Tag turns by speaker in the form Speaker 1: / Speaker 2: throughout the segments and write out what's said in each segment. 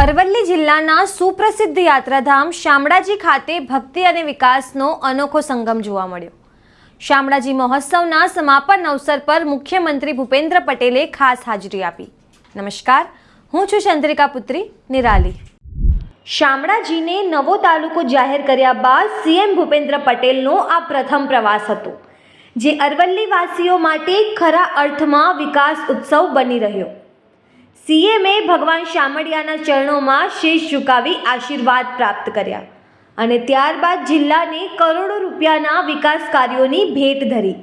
Speaker 1: અરવલ્લી જિલ્લાના સુપ્રસિદ્ધ યાત્રાધામ શામળાજી ખાતે ભક્તિ અને વિકાસનો અનોખો સંગમ જોવા મળ્યો. શામળાજી મહોત્સવના સમાપન અવસર પર મુખ્યમંત્રી ભૂપેન્દ્ર પટેલે ખાસ હાજરી આપી. નમસ્કાર, હું છું ચંદ્રિકા પુત્રી, નિરાલી. શામળાજીને નવો તાલુકો જાહેર કર્યા બાદ સીએમ ભૂપેન્દ્ર પટેલનો આ પ્રથમ પ્રવાસ હતો, જે અરવલ્લીવાસીઓ માટે ખરા અર્થમાં વિકાસ ઉત્સવ બની રહ્યો. સીએમએ ભગવાન શામળિયાના ચરણોમાં શીશ ઝુકાવી આશીર્વાદ પ્રાપ્ત કર્યા અને ત્યારબાદ જિલ્લાને કરોડો રૂપિયાના વિકાસ કાર્યોની ભેટ ધરી.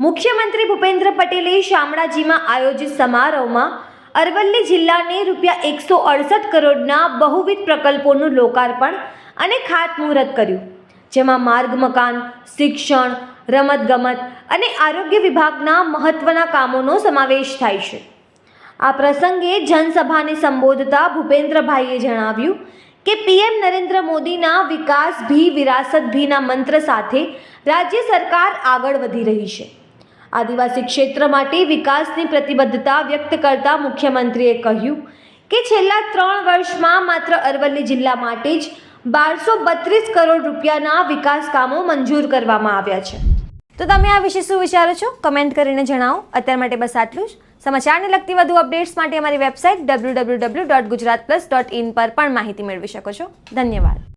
Speaker 1: મુખ્યમંત્રી ભૂપેન્દ્ર પટેલે શામળાજીમાં આયોજિત સમારોહમાં અરવલ્લી જિલ્લાને રૂપિયા એકસો અડસઠ કરોડના બહુવિધ પ્રકલ્પોનું લોકાર્પણ અને ખાતમુહૂર્ત કર્યું, જેમાં માર્ગ મકાન, શિક્ષણ, રમતગમત અને આરોગ્ય વિભાગના મહત્ત્વના કામોનો સમાવેશ થાય છે. આ પ્રસંગે જનસભાને સંબોધતા ભૂપેન્દ્રભાઈએ જણાવ્યું કે પીએમ નરેન્દ્ર મોદીના વિકાસ ભી વિરાસત ભીના મંત્ર સાથે રાજ્ય સરકાર આગળ વધી રહી છે. આદિવાસી ક્ષેત્ર માટે વિકાસની પ્રતિબદ્ધતા વ્યક્ત કરતા મુખ્યમંત્રીએ કહ્યું કે છેલ્લા ત્રણ વર્ષમાં માત્ર અરવલ્લી જિલ્લા માટે જ બારસો બત્રીસ કરોડ રૂપિયાના વિકાસ કામો મંજૂર કરવામાં આવ્યા છે. તો તમે આ વિશે શું વિચારો છો? કમેન્ટ કરીને જણાવો. અત્યાર માટે બસ આટલું જ. સમાચારને લગતી વધુ અપડેટ્સ માટે અમારી website W W W dot Gujarat plus dot in પર પણ માહિતી મેળવી શકો છો. ધન્યવાદ.